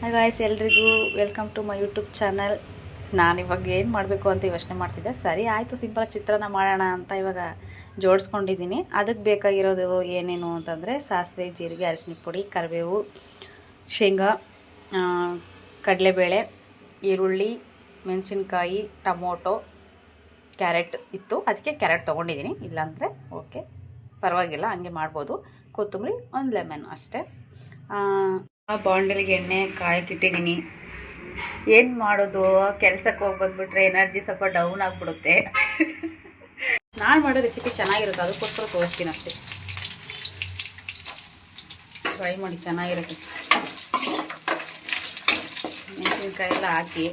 Hi guys ಎಲ್ರಿಗೂ welcome to my YouTube channel ನಾನು ಇವಾಗ ಏನು ಮಾಡಬೇಕು ಅಂತ ಯೋಚನೆ ಮಾಡ್ತಿದ್ದೆ. ಸರಿ, ಆಯಿತು ಸಿಂಪಲ್ ಚಿತ್ರಾನ್ನ ಮಾಡೋಣ ಅಂತ ಇವಾಗ ಜೋಡಿಸ್ಕೊಂಡಿದ್ದೀನಿ. ಅದಕ್ಕೆ ಬೇಕಾಗಿರೋದು ಏನೇನು ಅಂತಂದರೆ ಸಾಸಿವೆ, ಜೀರಿಗೆ ಅರಿಶಿನ ಪುಡಿ, ಕರಿಬೇವು, ಶೇಂಗಾ ಕಡಲೆಬೇಳೆ, ಈರುಳ್ಳಿ, ಮೆಣಸಿನ್ಕಾಯಿ, ಟೊಮೊಟೊ, ಕ್ಯಾರೆಟ್ ಇತ್ತು. ಅದಕ್ಕೆ ಕ್ಯಾರೆಟ್ ತೊಗೊಂಡಿದ್ದೀನಿ. ಇಲ್ಲಾಂದರೆ ಓಕೆ ಪರವಾಗಿಲ್ಲ, ಹಂಗೆ ಮಾಡ್ಬೋದು. ಕೊತ್ತಂಬರಿ, ಒಂದು ಲೆಮನ್ ಅಷ್ಟೇ. ಆ ಬಾಂಡಲಿಗೆ ಎಣ್ಣೆ ಕಾಯಕ್ಕಿಟ್ಟಿದ್ದೀನಿ ಏನು ಮಾಡೋದು? ಕೆಲಸಕ್ಕೆ ಹೋಗಿ ಬಂದ್ಬಿಟ್ರೆ ಎನರ್ಜಿ ಸ್ವಲ್ಪ ಡೌನ್ ಆಗಿಬಿಡುತ್ತೆ. ನಾನು ಮಾಡೋ ರೆಸಿಪಿ ಚೆನ್ನಾಗಿರುತ್ತೆ, ಅದಕ್ಕೋಸ್ಕರ ತೋರಿಸ್ತೀನಿ ಅಷ್ಟೇ. ಫ್ರೈ ಮಾಡಿ, ಚೆನ್ನಾಗಿರುತ್ತೆ. ಮೆಣಸಿನ್ಕಾಯಿ ಎಲ್ಲ ಹಾಕಿ.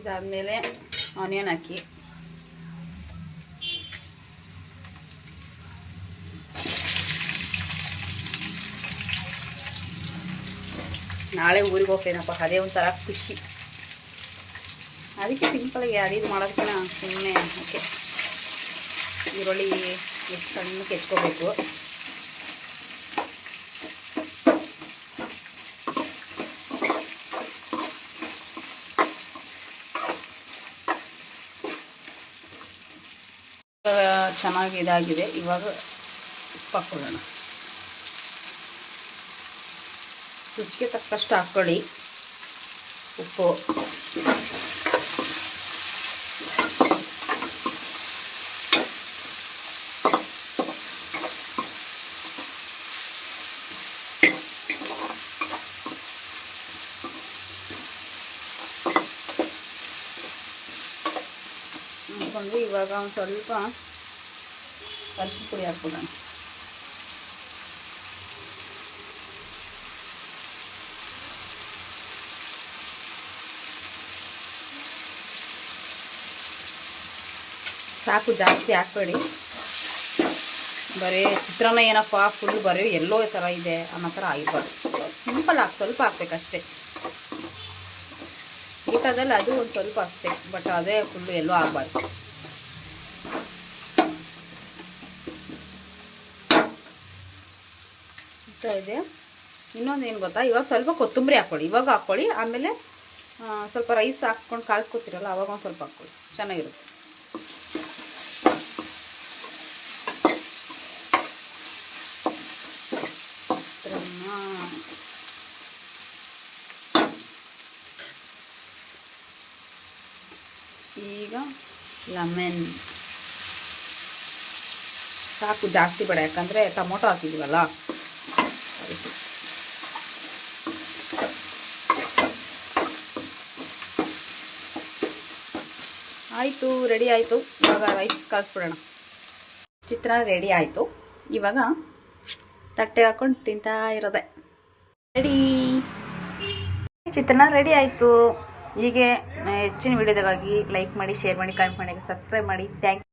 ಇದಾದಮೇಲೆ ಆನಿಯನ್ ಹಾಕಿ. ನಾಳೆ ಊರಿಗೆ ಹೋಗ್ತೇನಪ್ಪ, ಅದೇ ಒಂಥರ ಖುಷಿ. ಅದಕ್ಕೆ ಸಿಂಪಲಾಗಿ ಅಡಿಗೆ ಮಾಡೋದಕ್ಕಿಂತ ಸುಮ್ಮನೆ ಓಕೆ. ಈರುಳ್ಳಿ ಎಷ್ಟು ಸಣ್ಣ ಕೆಚ್ಕೋಬೇಕು. ಚೆನ್ನಾಗಿ ಇದಾಗಿದೆ. ಇವಾಗ ಉಪ್ಪು ರುಚಿಗೆ ತಕ್ಕಷ್ಟು ಹಾಕ್ಕೊಳ್ಳಿ ಉಪ್ಪು ಹಾಕ್ಕೊಂಡು ಇವಾಗ ಒಂದು ಸ್ವಲ್ಪ ಅರಿಶಿನ ಪುಡಿ ಹಾಕ್ಬಿಡೋಣ ಸಾಕು ಜಾಸ್ತಿ ಹಾಕ್ಬೇಡಿ. ಬರೀ ಚಿತ್ರಾನ್ನ ಏನಪ್ಪ ಫುಲ್ ಬರೀ ಎಲ್ಲೋ ಥರ ಇದೆ ಅನ್ನೋ ಥರ ಆಗಿರ್ಬಾರ್ದು ಸಿಂಪಲ್ ಹಾಕಿ ಸ್ವಲ್ಪ ಹಾಕ್ಬೇಕಷ್ಟೇ. ಊಟದಲ್ಲಿ ಅದು ಒಂದು ಸ್ವಲ್ಪ ಅಷ್ಟೇ ಬಟ್ ಅದೇ ಫುಲ್ಲು ಎಲ್ಲೋ ಆಗಬಾರ್ದು. ಇದೆ. ಇನ್ನೊಂದು ಏನು ಗೊತ್ತಾ? ಇವಾಗ ಸ್ವಲ್ಪ ಕೊತ್ತಂಬರಿ ಹಾಕ್ಕೊಳ್ಳಿ. ಇವಾಗ ಹಾಕ್ಕೊಳ್ಳಿ, ಆಮೇಲೆ ಸ್ವಲ್ಪ ರೈಸ್ ಹಾಕ್ಕೊಂಡು ಕಾಲ್ಸ್ಕೊತೀರಲ್ಲ ಅವಾಗ ಒಂದು ಸ್ವಲ್ಪ ಹಾಕ್ಕೊಳ್ಳಿ. ಚೆನ್ನಾಗಿರುತ್ತೆ ಚಿತ್ರಾನ್ನ ಈಗ ಲೆಮೆನ್. ಸಾಕು ಜಾಸ್ತಿ ಬೇಡ, ಯಾಕಂದರೆ ಟೊಮೊಟೊ ಹಾಕಿದ್ವಲ್ಲ. ಆಯಿತು ರೆಡಿ ಆಯಿತು. ಇವಾಗ ರೈಸ್ ಕಳಿಸ್ಬಿಡೋಣ. ಚಿತ್ರಾನ್ನ ರೆಡಿ ಆಯಿತು. ಇವಾಗ ತಟ್ಟೆ ಹಾಕೊಂಡು ತಿಂತಾ ಇರೋದೆ. ರೆಡಿ ಚಿತ್ರಾನ್ನ ರೆಡಿ ಆಯಿತು. ಹೀಗೆ ಹೆಚ್ಚಿನ ವಿಡಿಯೋದಾಗಿ ಲೈಕ್ ಮಾಡಿ ಶೇರ್ ಮಾಡಿ ಕಮೆಂಟ್ ಮಾಡಿ ಸಬ್ಸ್ಕ್ರೈಬ್ ಮಾಡಿ. ಥ್ಯಾಂಕ್